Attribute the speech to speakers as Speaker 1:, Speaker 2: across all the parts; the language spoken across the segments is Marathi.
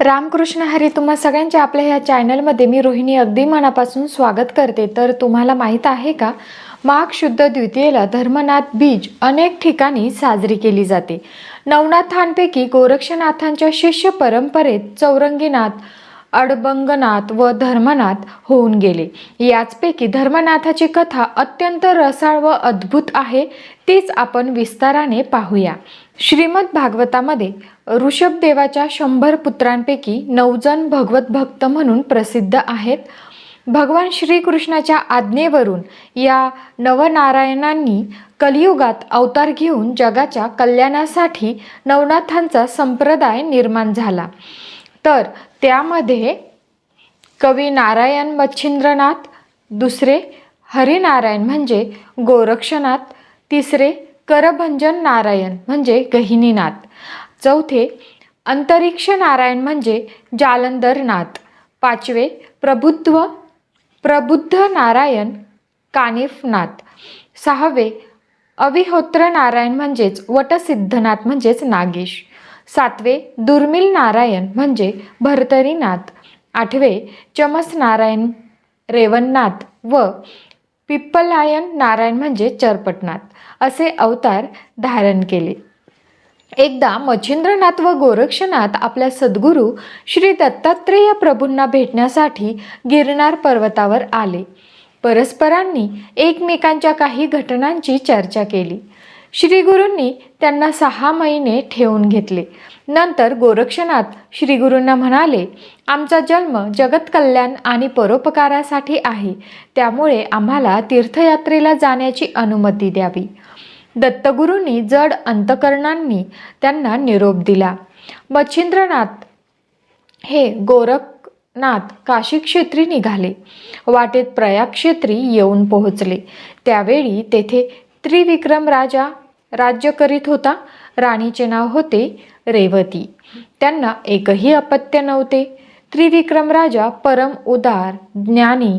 Speaker 1: रामकृष्ण हरी तुम्हा सगळ्यांच्या आपल्या ह्या चॅनलमध्ये मी रोहिणी अगदी मनापासून स्वागत करते. तर तुम्हाला माहीत आहे का? माघ शुद्ध द्वितीयेला धर्मनाथ बीज अनेक ठिकाणी साजरी केली जाते. नवनाथांपैकी गोरक्षनाथांच्या शिष्य परंपरेत चौरंगीनाथ अडबंगनाथ व धर्मनाथ होऊन गेले. याचपैकी धर्मनाथाची कथा अत्यंत रसाळ व अद्भुत आहे तीच आपण विस्ताराने पाहूया. श्रीमद भागवतामध्ये ऋषभदेवाच्या शंभर पुत्रांपैकी नऊजण भगवत भक्त म्हणून प्रसिद्ध आहेत. भगवान श्रीकृष्णाच्या आज्ञेवरून या नवनारायणांनी कलियुगात अवतार घेऊन जगाच्या कल्याणासाठी नवनाथांचा संप्रदाय निर्माण झाला. तर त्यामध्ये कवी नारायण मच्छिंद्रनाथ दुसरे हरिनारायण म्हणजे गोरक्षनाथ तिसरे करभंजन नारायण म्हणजे गहिनीनाथ. चौथे अंतरिक्ष नारायण म्हणजे जालंधरनाथ. पाचवे प्रबुद्ध प्रबुद्ध नारायण कानिफनाथ. सहावे अविहोत्र नारायण म्हणजेच वटसिद्धनाथ म्हणजेच नागेश. सातवे दुर्मिल नारायण म्हणजे भरतरीनाथ. आठवे चमस नारायण रेवणनाथ व पिप्पलायन नारायण म्हणजे चरपटनाथ. असे अवतार धारण केले. एकदा मच्छिंद्रनाथ व गोरक्षनाथ आपल्या सद्गुरू श्री दत्तात्रेय प्रभूंना भेटण्यासाठी गिरनार पर्वतावर आले. परस्परांनी एकमेकांच्या काही घटनांची चर्चा केली. श्रीगुरूंनी त्यांना सहा महिने ठेवून घेतले. नंतर गोरक्षनाथ श्रीगुरूंना म्हणाले आमचा जन्म जगतकल्याण आणि परोपकारासाठी आहे. त्यामुळे आम्हाला तीर्थयात्रेला जाण्याची अनुमती द्यावी. दत्तगुरूंनी जड अंतकरणांनी त्यांना निरोप दिला. मच्छिंद्रनाथ हे गोरखनाथ काशी क्षेत्री निघाले. वाटेत प्रयाग क्षेत्री येऊन पोहोचले. त्यावेळी तेथे त्रिविक्रम राजा राज्य करीत होता. राणीचे नाव होते रेवती. त्यांना एकही अपत्य नव्हते. त्रिविक्रम राजा परम उदार ज्ञानी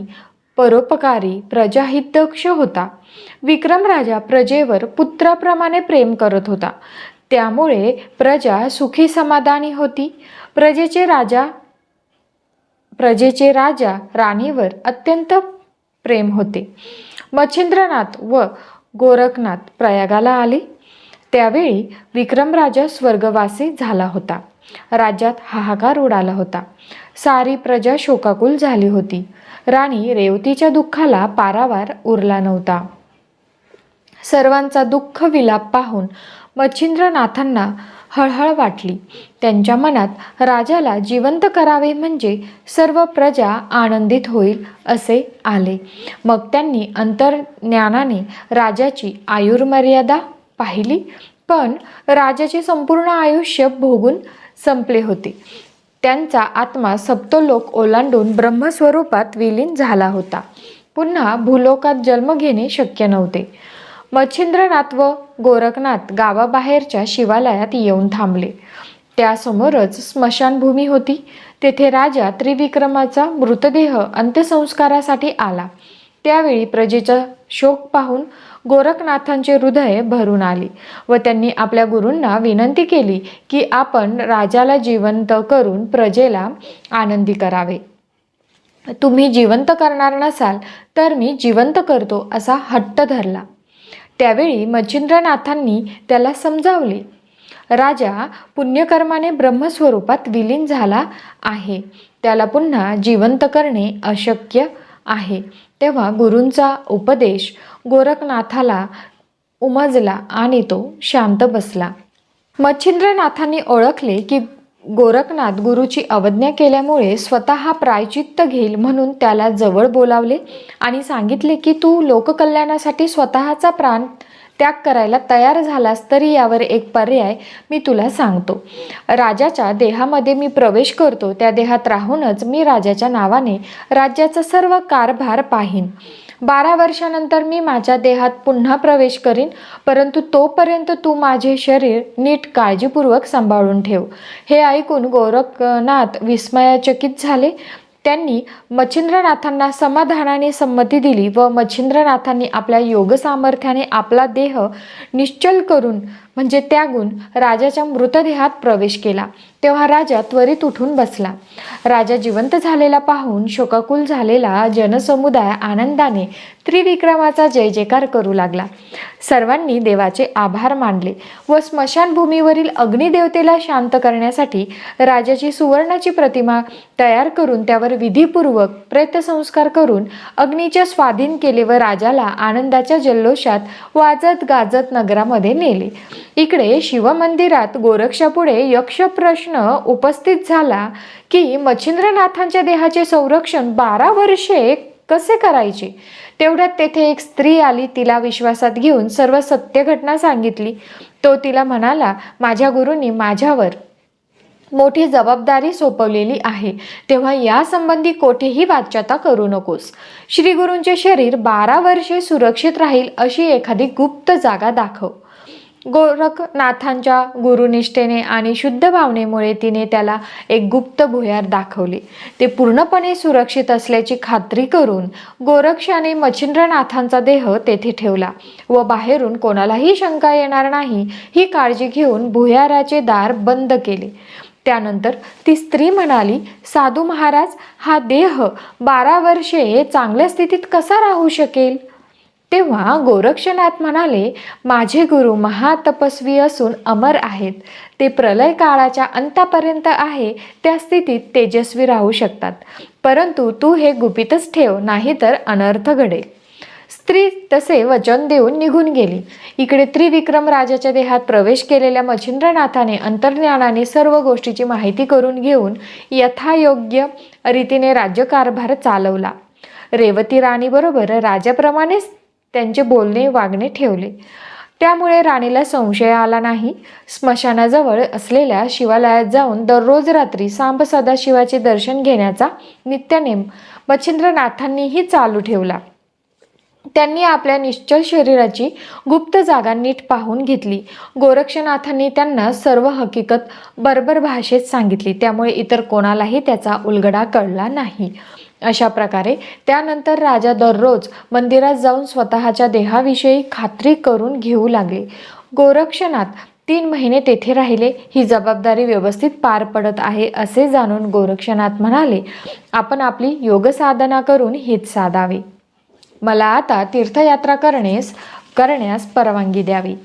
Speaker 1: परोपकारी प्रजाहितक्ष होता. विक्रम राजा प्रजेवर पुत्राप्रमाणे प्रेम करत होता. त्यामुळे प्रजा सुखी समाधानी होती. प्रजेचे राजा प्रजेचे राजा राणीवर अत्यंत प्रेम होते. मच्छिंद्रनाथ व गोरखनाथ प्रयागाला आले. त्यावेळी विक्रमराजा स्वर्गवासी झाला होता. राज्यात हाहाकार उडाला होता. सारी प्रजा शोकाकुल झाली होती. राणी रेवतीच्या दुःखाला पारावार उरला नव्हता. सर्वांचा दुःख विलाप पाहून मच्छिंद्रनाथांना हळहळ वाटली. त्यांच्या मनात राजाला जिवंत करावे म्हणजे सर्व प्रजा आनंदित होईल असे आले. मग त्यांनी अंतर्ज्ञानाने राजाची आयुर्मर्यादा पाहिली. पण राजाचे संपूर्ण आयुष्य भोगून संपले होते. त्यांचा आत्मा सप्तलोक ओलांडून ब्रह्मस्वरूपात विलीन झाला होता. पुन्हा भूलोकात जन्म घेणे शक्य नव्हते. मच्छिंद्रनाथ व गोरखनाथ गावाबाहेरच्या शिवालयात येऊन थांबले. त्यासमोरच स्मशानभूमी होती. तेथे राजा त्रिविक्रमाचा मृतदेह अंत्यसंस्कारासाठी आला. त्यावेळी प्रजेचा शोक पाहून गोरखनाथांचे हृदय भरून आले व त्यांनी आपल्या गुरूंना विनंती केली की आपण राजाला जिवंत करून प्रजेला आनंदी करावे. तुम्ही जिवंत करणार नसाल तर मी जिवंत करतो असा हट्ट धरला. त्यावेळी मच्छिंद्रनाथांनी त्याला समजावले राजा पुण्यकर्माने ब्रह्मस्वरूपात विलीन झाला आहे. त्याला पुन्हा जिवंत करणे अशक्य आहे. तेव्हा गुरूंचा उपदेश गोरखनाथाला उमजला आणि तो शांत बसला. मच्छिंद्रनाथांनी ओळखले की गोरखनाथ गुरुची अवज्ञा केल्यामुळे स्वतः प्रायचित्त घेईल म्हणून त्याला जवळ बोलावले आणि सांगितले की तू लोककल्याणासाठी स्वतःचा प्राण त्याग करायला तयार झालास तरी यावर एक पर्याय मी तुला सांगतो. राजाच्या देहामध्ये मी प्रवेश करतो त्या देहात राहूनच मी राजाच्या नावाने राज्याचा सर्व कारभार पाहीन. बारा वर्षानंतर मी माझ्या देहात पुन्हा प्रवेश करीन परंतु तोपर्यंत तू माझे शरीर नीट काळजीपूर्वक सांभाळून ठेव. हे ऐकून गोरखनाथ विस्मयाचकित झाले. त्यांनी मच्छिंद्रनाथांना समाधानाने संमती दिली व मच्छिंद्रनाथांनी आपल्या योग सामर्थ्याने आपला देह निश्चल करून म्हणजे त्यागून राजाच्या मृतदेहात प्रवेश केला. तेव्हा राजा त्वरित उठून बसला. राजा जिवंत झालेला पाहून शोकाकुल झालेला जनसमुदाय आनंदाने त्रिविक्रमाचा जय जयकार करू लागला. सर्वांनी देवाचे आभार मानले व स्मशानभूमीवरील अग्निदेवतेला शांत करण्यासाठी राजाची सुवर्णाची प्रतिमा तयार करून त्यावर विधीपूर्वक प्रेतसंस्कार करून अग्नीच्या स्वाधीन केले व राजाला आनंदाच्या जल्लोषात वाजत गाजत नगरामध्ये नेले. इकडे शिवमंदिरात गोरक्षापुढे यक्षप्रश्न उपस्थित झाला की मच्छिंद्रनाथांच्या देहाचे संरक्षण बारा वर्षे कसे करायचे? तेवढ्यात तेथे एक स्त्री आली तिला विश्वासात घेऊन सर्व सत्य घटना सांगितली. तो तिला म्हणाला माझ्या गुरूंनी माझ्यावर मोठी जबाबदारी सोपवलेली आहे. तेव्हा यासंबंधी कोठेही वाच्यता करू नकोस. श्री गुरूंचे शरीर बारा वर्षे सुरक्षित राहील अशी एखादी गुप्त जागा दाखव. गोरखनाथांच्या गुरुनिष्ठेने आणि शुद्ध भावनेमुळे तिने त्याला एक गुप्त भुयार दाखवले. ते पूर्णपणे सुरक्षित असल्याची खात्री करून गोरक्षाने मच्छिंद्रनाथांचा देह तेथे ठेवला व बाहेरून कोणालाही शंका येणार नाही ही काळजी घेऊन भुयाराचे दार बंद केले. त्यानंतर ती स्त्री म्हणाली साधू महाराज हा देह बारा वर्षे चांगल्या स्थितीत कसा राहू शकेल? तेव्हा गोरक्षनाथ म्हणाले माझे गुरु महातपस्वी असून अमर आहेत. ते प्रलय काळाच्या अंतापर्यंत आहे. त्या स्थितीत तेजस्वी राहू शकतात. परंतु तू हे गुपितच ठेव नाहीतर अनर्थ घडेल. स्त्री तसे वचन देऊन निघून गेली. इकडे त्रिविक्रम राजाच्या देहात प्रवेश केलेल्या मच्छिंद्रनाथाने अंतर्ज्ञानाने सर्व गोष्टीची माहिती करून घेऊन यथायोग्य रीतीने राज्यकारभार चालवला. रेवती राणीबरोबर राजाप्रमाणेच त्यांचे बोलणे वागणे ठेवले. त्यामुळे राणीला संशय आला नाही. स्मशानाजवळ असलेल्या शिवालयात जाऊन दररोज रात्री सांब सदाशिवाचे दर्शन घेण्याचा नित्यनेम मच्छिंद्रनाथांनीही चालू ठेवला. त्यांनी आपल्या निश्चल शरीराची गुप्त जागा नीट पाहून घेतली. गोरक्षनाथांनी त्यांना सर्व हकीकत बरोबर भाषेत सांगितली. त्यामुळे इतर कोणालाही त्याचा उलगडा कळला नाही. अशा प्रकारे. त्यानंतर राजा दररोज मंदिरात जाऊन स्वतःच्या देहाविषयी खात्री करून घेऊ लागले. गोरक्षनाथ तीन महिने तेथे राहिले. ही जबाबदारी व्यवस्थित पार पडत आहे असे जाणून गोरक्षनाथ म्हणाले आपण आपली योग साधना करून हित साधावे. मला आता तीर्थयात्रा करण्यास करण्यास परवानगी द्यावी.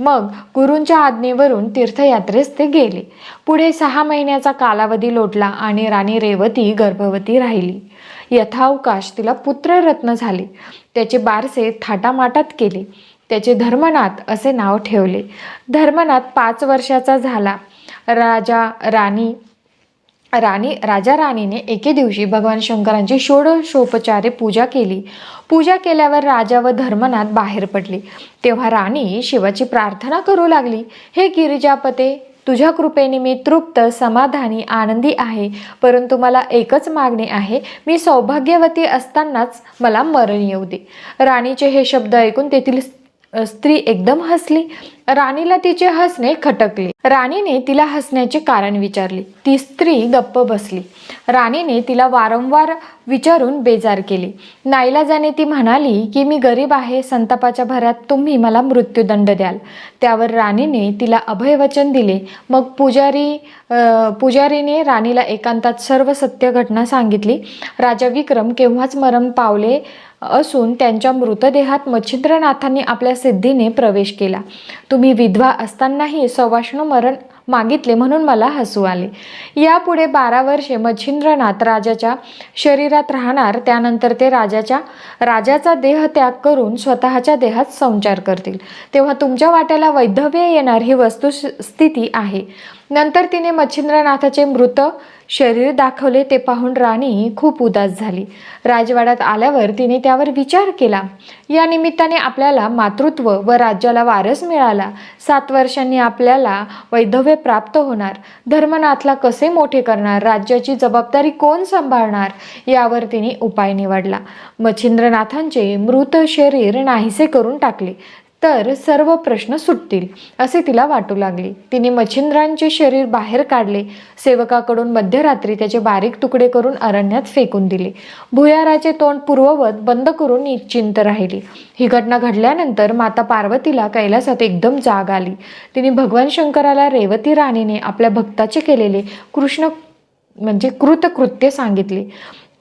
Speaker 1: मग गुरूंच्या आज्ञेवरून तीर्थयात्रेस ते गेले. पुढे सहा महिन्याचा कालावधी लोटला आणि राणी रेवती गर्भवती राहिली. यथावकाश तिला पुत्ररत्न झाले. त्याचे बारसे थाटामाटात केले. त्याचे धर्मनाथ असे नाव ठेवले. धर्मनाथ पाच वर्षाचा झाला. राजा राणी राणी राजा राणीने एके दिवशी भगवान शंकरांची षोडशोपचारे पूजा केली. पूजा केल्यावर राजा व धर्मनाथ बाहेर पडले. तेव्हा राणी शिवाची प्रार्थना करू लागली हे गिरिजापते तुझ्या कृपेने मी तृप्त समाधानी आनंदी आहे. परंतु मला एकच मागणी आहे मी सौभाग्यवती असतानाच मला मरण येऊ दे. राणीचे हे शब्द ऐकून तेथील स्त्री एकदम हसली. राणीला तिचे हसणे खटकले. राणीने तिला हसण्याचे कारण विचारले. ती स्त्री गप्प बसली. राणीने तिला वारंवार विचारून बेजार केले. नाईलाजाने ती म्हणाली की मी गरीब आहे. संतापाच्या भरात तुम्ही मला मृत्यूदंड द्याल. त्यावर राणीने तिला अभयवचन दिले. मग पुजारी पुजारीने राणीला एकांतात सर्व सत्य घटना सांगितली. राजा विक्रम केव्हाच मरण पावले असून त्यांच्या मृतदेहात मच्छिंद्रनाथांनी आपल्या सिद्धीने प्रवेश केला. तुम्ही विधवा असतानाही सवाष्ण मरण मागितले म्हणून मला हसू आले. यापुढे बारा वर्षे मच्छिंद्रनाथ राजाच्या शरीरात राहणार त्यानंतर ते राजाच्या राजाचा देह त्याग करून स्वतःच्या देहात संचार करतील. तेव्हा तुमच्या वाट्याला वैधव्य येणार ही वस्तुस्थिती आहे. नंतर तिने मच्छिंद्रनाथाचे मृत शरीर दाखवले ते पाहून राणी खूप उदास झाली. राजवाड्यात आल्यावर तिने त्यावर विचार केला. या निमित्ताने आपल्याला मातृत्व व राज्याला वारस मिळाला. सात वर्षांनी आपल्याला वैधव्य प्राप्त होणार. धर्मनाथला कसे मोठे करणार? राज्याची जबाबदारी कोण सांभाळणार? यावर तिने उपाय निवडला. मच्छिंद्रनाथांचे मृत शरीर नाहीसे करून टाकले. तर सर्व प्रश्न सुटतील असे तिला वाटू लागले. तिने मच्छिंद्रांचे शरीर बाहेर काढले. सेवकाकडून मध्यरात्री त्याचे बारीक तुकडे करून अरण्यात फेकून दिले. भुयाराचे तोंड पूर्ववत बंद करून निश्चिंत राहिली. ही घटना घडल्यानंतर माता पार्वतीला कैलासात एकदम जाग आली. तिने भगवान शंकराला रेवती राणीने आपल्या भक्ताचे केलेले कृष्ण म्हणजे कृतकृत्य सांगितले.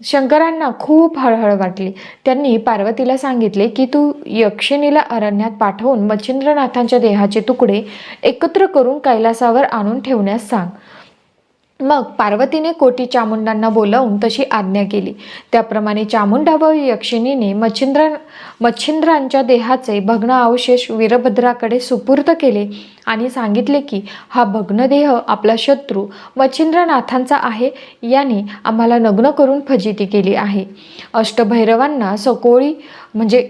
Speaker 1: शंकरांना खूप हळहळ वाटली. त्यांनी पार्वतीला सांगितले की तू यक्षिणीला अरण्यात पाठवून मच्छिंद्रनाथांच्या देहाचे तुकडे एकत्र करून कैलासावर आणून ठेवण्यास सांग. मग पार्वतीने कोटी चामुंडांना बोलावून तशी आज्ञा केली. त्याप्रमाणे चामुंडा व यक्षिणीने मच्छिंद्र मच्छिंद्रांच्या देहाचे भग्न अवशेष वीरभद्राकडे सुपूर्द केले आणि सांगितले की हा भग्न देह आपला शत्रू मच्छिंद्रनाथांचा आहे याने आम्हाला नग्न करून फजिती केली आहे. अष्टभैरवांना सकोळी म्हणजे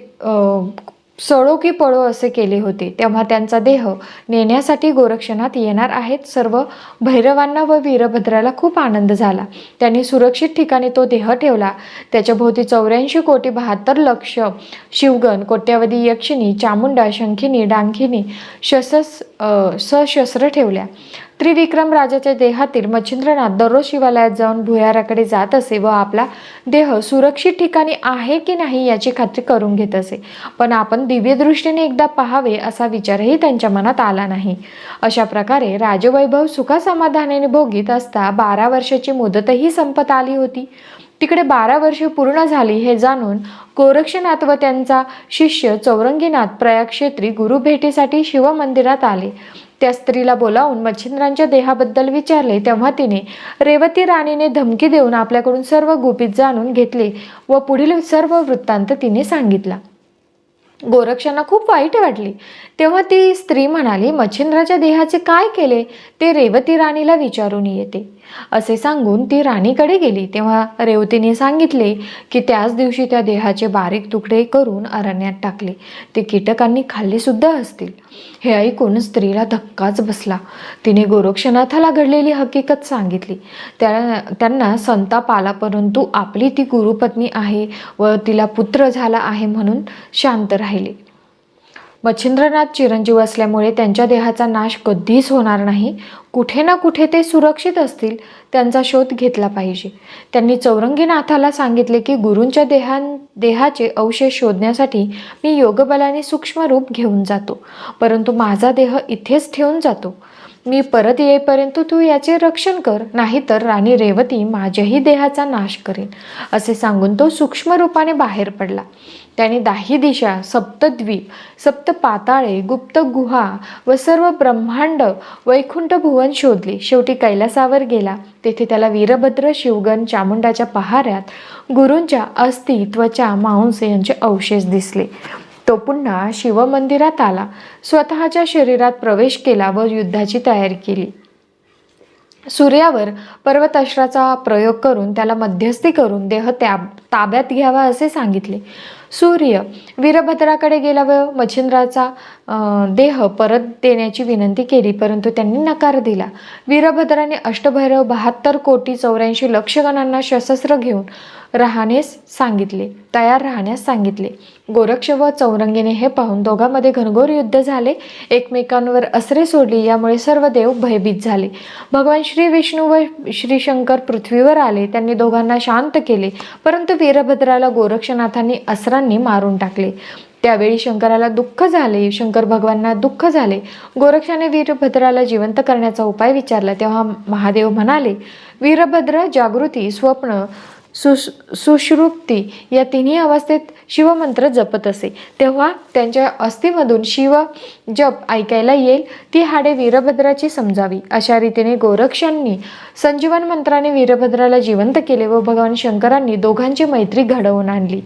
Speaker 1: सळो की पळो असे केले होते. तेव्हा त्यांचा देह नेण्यासाठी गोरक्षणात येणार आहेत सर्व भैरवांना व वीरभद्राला खूप आनंद झाला. त्यांनी सुरक्षित ठिकाणी तो देह ठेवला. त्याच्याभोवती चौऱ्याऐंशी कोटी बहात्तर लक्ष शिवगण कोट्यावधी यक्षिणी चामुंडा शंखिनी डांखिनी शसस सशस्त्र ठेवल्या. त्रिविक्रम राजाच्या देहातील मच्छिंद्रनाथ दररोज शिवालयात जाऊन भुयाराकडे जात असे व आपला देह सुरक्षित ठिकाणी आहे की नाही याची खात्री करून घेत असे. पण आपण दिव्यदृष्टीने एकदा पाहावे असा विचारही त्यांच्या मनात आला नाही. अशा प्रकारे राजवैभव सुखासमाधानाने भोगीत असता बारा वर्षाची मुदतही संपत आली होती. तिकडे बारा वर्षे पूर्ण झाली हे जाणून गोरक्षनाथ व त्यांचा शिष्य चौरंगीनाथ प्रयाग क्षेत्री गुरु भेटीसाठी शिवमंदिरात आले. त्या स्त्रीला बोलावून मच्छिंद्रांच्या देहाबद्दल विचारले तेव्हा तिने रेवती राणीने धमकी देऊन आपल्याकडून सर्व गुपित जाणून घेतले व पुढील सर्व वृत्तांत तिने सांगितला. गोरक्षांना खूप वाईट वाटले. तेव्हा ती स्त्री म्हणाली मच्छिंद्राच्या देहाचे काय केले? ते रेवती राणीला विचारून येते. असे सांगून ती राणीकडे गेली. तेव्हा रेवतीने सांगितले की त्याच दिवशी त्या देहाचे बारीक तुकडे करून अरण्यात टाकले. ते कीटकांनी खाल्ले सुद्धा असतील. हे ऐकून स्त्रीला धक्काच बसला. तिने गोरक्षनाथाला घडलेली हकीकत सांगितली. त्या त्यांना संताप आला परंतु आपली ती गुरुपत्नी आहे व तिला पुत्र झाला आहे म्हणून शांत राहिले. मच्छिंद्रनाथ चिरंजीव असल्यामुळे त्यांच्या देहाचा नाश कधीच होणार नाही. कुठे ना कुठे ते सुरक्षित असतील त्यांचा शोध घेतला पाहिजे. त्यांनी चौरंगीनाथाला सांगितले की गुरूंच्या देहां देहाचे अवशेष शोधण्यासाठी मी योगबलाने सूक्ष्म रूप घेऊन जातो परंतु माझा देह इथेच ठेवून जातो. मी परत येईपर्यंत तू याचे रक्षण कर नाहीतर राणी रेवती माझ्याही देहाचा नाश करेन असे सांगून तो सूक्ष्म रूपाने बाहेर पडला. त्याने दाही दिशा सप्तद्वीप सप्त पाताळे गुप्त गुहा व सर्व ब्रह्मांड वैकुंठ भुवन शोधले. शेवटी कैलासावर गेला. तेथे त्याला वीरभद्र शिवगण चामुंडाच्या पहाऱ्यात गुरूंच्या अस्थि त्वचा मांस यांचे अवशेष दिसले. तो पुन्हा शिवमंदिरात आला. स्वतःच्या शरीरात प्रवेश केला व युद्धाची तयारी केली. सूर्यावर पर्वताश्राचा प्रयोग करून त्याला मध्यस्थी करून देह त्या ताब्यात घ्यावा असे सांगितले. सूर्य वीरभद्राकडे गेला व मच्छिंद्राचा देह परत देण्याची विनंती केली परंतु त्यांनी नकार दिला. वीरभद्राने अष्टभैरव बहात्तर कोटी चौऱ्याऐंशी लक्षगणांना सशस्त्र घेऊन राहण्यास सांगितले तयार राहण्यास सांगितले. गोरक्ष व चौरंगीने हे पाहून दोघांमध्ये घनघोर युद्ध झाले एकमेकांवर असरे सोडली यामुळे सर्व देव भयभीत झाले. भगवान श्री विष्णू व श्री शंकर पृथ्वीवर आले त्यांनी दोघांना शांत केले परंतु वीरभद्राला गोरक्षनाथांनी गोरक्षकांनी मारून टाकले. त्यावेळी शंकराला दुःख झाले शंकर भगवानना दुःख झाले. गोरक्षाने वीरभद्राला जिवंत करण्याचा उपाय विचारला. तेव्हा महादेव म्हणाले वीरभद्र जागृती स्वप्न सुस सुश्रुप्ती या तिन्ही अवस्थेत शिवमंत्र जपत असे. तेव्हा त्यांच्या अस्थीमधून शिव जप ऐकायला येईल. ती हाडे वीरभद्राची समजावी. अशा रीतीने गोरक्षांनी संजीवन मंत्राने वीरभद्राला जिवंत केले व भगवान शंकरांनी दोघांची मैत्री घडवून आणली.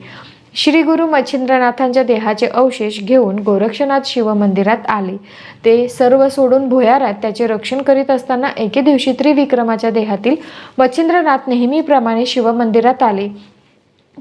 Speaker 1: श्री गुरु मच्छिंद्रनाथांच्या देहाचे अवशेष घेऊन गोरक्षनाथ शिवमंदिरात आले. ते सर्व सोडून भुयारात त्याचे रक्षण करीत असताना एके दिवशी त्रिविक्रमाच्या देहातील मच्छिंद्रनाथ नेहमीप्रमाणे शिवमंदिरात आले.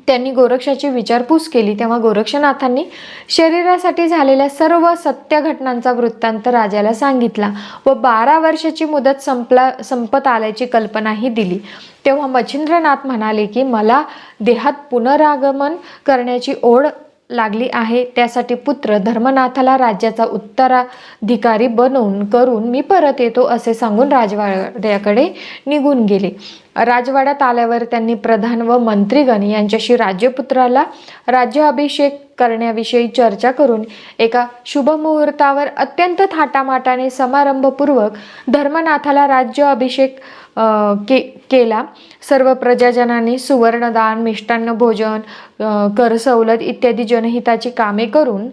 Speaker 1: त्यांनी गोरक्षाची विचारपूस केली. तेव्हा गोरक्षनाथांनी शरीरासाठी झालेल्या सर्व सत्य घटनांचा वृत्तांत राजाला सांगितला व बारा वर्षाची मुदत संपला संपत आल्याची कल्पनाही दिली. तेव्हा मच्छिंद्रनाथ म्हणाले की मला देहात पुनरागमन करण्याची ओढ लागली आहे. त्यासाठी पुत्र धर्मनाथाला राज्याचा उत्तराधिकारी बनवून करून मी परत येतो असे सांगून राजवाड्याकडे निघून गेले. राजवाड्यात आल्यावर त्यांनी प्रधान व मंत्रीगण यांच्याशी राज्यपुत्राला राज्याभिषेक करण्याविषयी चर्चा करून एका शुभमुहूर्तावर अत्यंत थाटामाटाने समारंभपूर्वक धर्मनाथाला राज्य अभिषेक के केला. सर्व प्रजाजनांनी सुवर्णदान मिष्टान्न भोजन कर सवलत इत्यादी जनहिताची कामे करून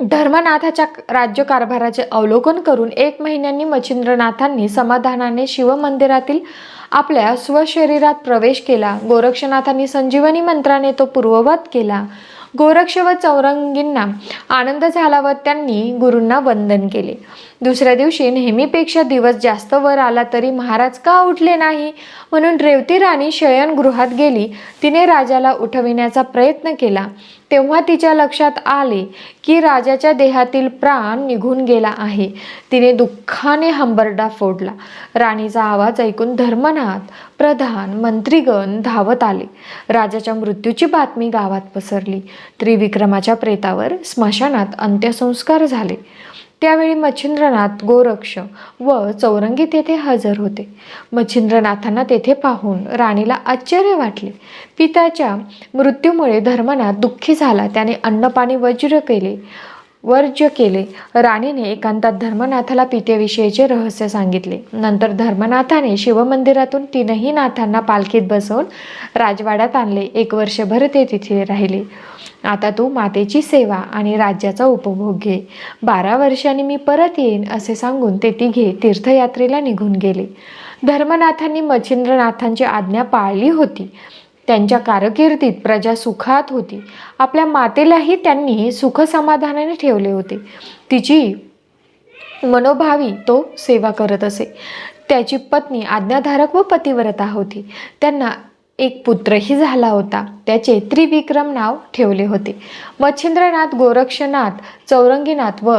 Speaker 1: धर्मनाथाच्या राज्यकारभाराचे अवलोकन करून एक महिन्यांनी मच्छिंद्रनाथांनी समाधानाने शिवमंदिरातील आपल्या स्वशरीरात प्रवेश केला. गोरक्षनाथांनी संजीवनी मंत्राने तो पूर्ववत केला. गोरक्ष व चौरंगींना आनंद झाला व त्यांनी गुरूंना वंदन केले. दुसऱ्या दिवशी नेहमीपेक्षा दिवस जास्त वर आला तरी महाराज का उठले नाही? म्हणून रेवती राणी शयनगृहात गेली. तिने राजाला उठविण्याचा प्रयत्न केला. तेव्हा तिच्या लक्षात आले की राजाच्या देहातील प्राण निघून गेला आहे. तिने दुःखाने हंबरडा फोडला. राणीचा आवाज ऐकून धर्मनाथ प्रधान मंत्रीगण धावत आले. राजाच्या मृत्यूची बातमी गावात पसरली. त्रिविक्रमाच्या प्रेतावर स्मशानात अंत्यसंस्कार झाले. त्यावेळी मच्छिंद्रनाथ गोरक्ष व चौरंगी तेथे हजर होते. मच्छिंद्रनाथांना तेथे पाहून राणीला आश्चर्य वाटले. पित्याच्या मृत्यूमुळे धर्मनाथ दुःखी झाला. त्याने अन्नपाणी वज्र केले. वर्ज्य केले राणीने एकांतात धर्मनाथाला पितेविषयीचे रहस्य सांगितले. नंतर धर्मनाथाने शिवमंदिरातून तीनही नाथांना पालखीत बसवून राजवाड्यात आणले. एक वर्षभर ते तिथे राहिले. आता तू मातेची सेवा आणि राज्याचा उपभोग घे. बारा वर्षांनी मी परत येईन असे सांगून ते तिघे तीर्थयात्रेला निघून गेले. धर्मनाथांनी मच्छिंद्रनाथांची आज्ञा पाळली होती. त्यांच्या कारकिर्दीत प्रजा सुखात होती. आपल्या मातेलाही त्यांनी सुख समाधानाने ठेवले होते. तिची मनोभावी तो सेवा करत असे. त्याची पत्नी आज्ञाधारक व पतिव्रता होती. त्यांना एक पुत्रही झाला होता. त्याचे त्रिविक्रम नाव ठेवले होते. मच्छिंद्रनाथ गोरक्षनाथ चौरंगीनाथ व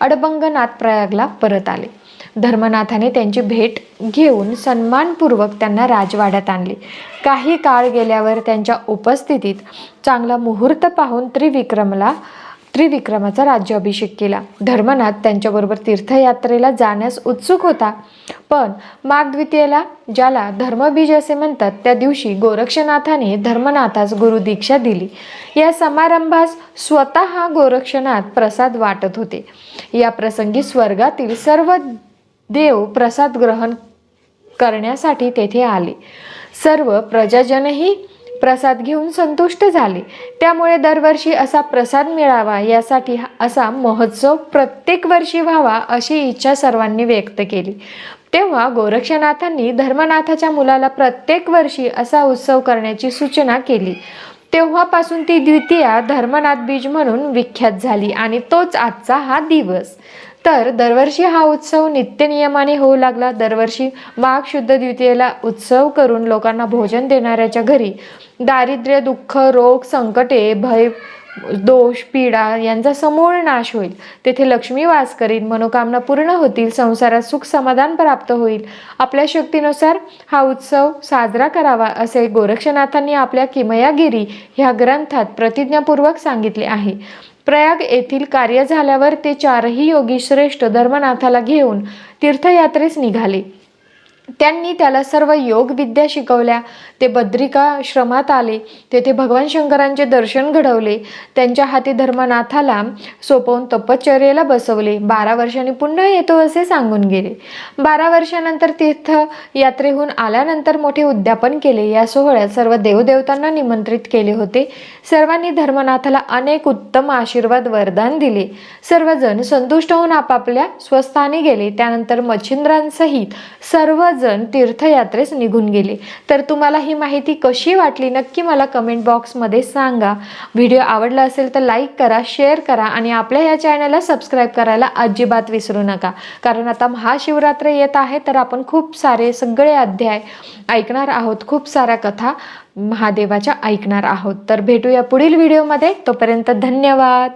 Speaker 1: अडबंगनाथ प्रयागला परत आले. धर्मनाथाने त्यांची भेट घेऊन सन्मानपूर्वक त्यांना राजवाड्यात आणले. काही काळ गेल्यावर त्यांच्या उपस्थितीत चांगला मुहूर्त पाहून त्रिविक्रमला त्रिविक्रमाचा राज्याभिषेक केला. धर्मनाथ त्यांच्याबरोबर तीर्थयात्रेला जाण्यास उत्सुक होता. पण माघद्वितीयेला ज्याला धर्मबीज असे म्हणतात त्या दिवशी गोरक्षनाथाने धर्मनाथास गुरुदीक्षा दिली. या समारंभास स्वतः गोरक्षनाथ प्रसाद वाटत होते. या प्रसंगी स्वर्गातील सर्व देव प्रसाद ग्रहण करण्यासाठी तेथे आले. सर्व प्रजाजनही प्रसाद घेऊन संतुष्ट झाले. त्यामुळे दरवर्षी असा प्रसाद मिळावा यासाठी हा- असा महोत्सव प्रत्येक वर्षी व्हावा अशी इच्छा सर्वांनी व्यक्त केली. तेव्हा गोरक्षनाथांनी धर्मनाथाच्या मुलाला प्रत्येक वर्षी असा उत्सव करण्याची सूचना केली. तेव्हापासून ती द्वितीया धर्मनाथ बीज म्हणून विख्यात झाली आणि तोच आजचा हा दिवस. तर दरवर्षी हा उत्सव नित्यनियमाने होऊ लागला. दरवर्षी माघ शुद्ध द्वितीयेला उत्सव करून लोकांना भोजन देणाऱ्याच्या घरी दारिद्र्य दुःख रोग संकटे भय दोष पीडा यांचा समूळ नाश होईल. तेथे लक्ष्मी वास करील मनोकामना पूर्ण होतील संसारात सुख समाधान प्राप्त होईल. आपल्या शक्तीनुसार हा उत्सव साजरा करावा असे गोरक्षनाथांनी आपल्या किमयागिरी ह्या ग्रंथात प्रतिज्ञापूर्वक सांगितले आहे. प्रयाग येथील कार्य झाल्यावर ते चारही योगी श्रेष्ठ धर्मनाथाला घेऊन तीर्थयात्रेस निघाले. त्यांनी त्याला सर्व योग विद्या शिकवल्या. ते बद्रिकाश्रमात आले. तेथे भगवान शंकरांचे दर्शन घडवले. त्यांच्या हाती धर्मनाथाला सोपवून तपश्चर्येला बसवले. बारा वर्षांनी पुन्हा येतो असे सांगून गेले. बारा वर्षानंतर तीर्थ यात्रेहून आल्यानंतर मोठे उद्यापन केले. या सोहळ्यात सर्व देवदेवतांना निमंत्रित केले होते. सर्वांनी धर्मनाथाला अनेक उत्तम आशीर्वाद वरदान दिले. सर्वजण संतुष्ट होऊन आपापल्या स्वस्थानी गेले. त्यानंतर मच्छिंद्रांसहित जण तीर्थयात्रेस निघून गेले. तर तुम्हाला ही माहिती कशी वाटली? नक्की मला कमेंट बॉक्समध्ये सांगा. व्हिडिओ आवडला असेल तर लाईक करा शेअर करा आणि आपल्या या चॅनलला सबस्क्राईब करायला अजिबात विसरू नका. कारण आता महाशिवरात्र येत आहे तर आपण खूप सारे सगळे अध्याय ऐकणार आहोत. खूप साऱ्या कथा महादेवाच्या ऐकणार आहोत. तर भेटूया पुढील व्हिडिओमध्ये तोपर्यंत धन्यवाद.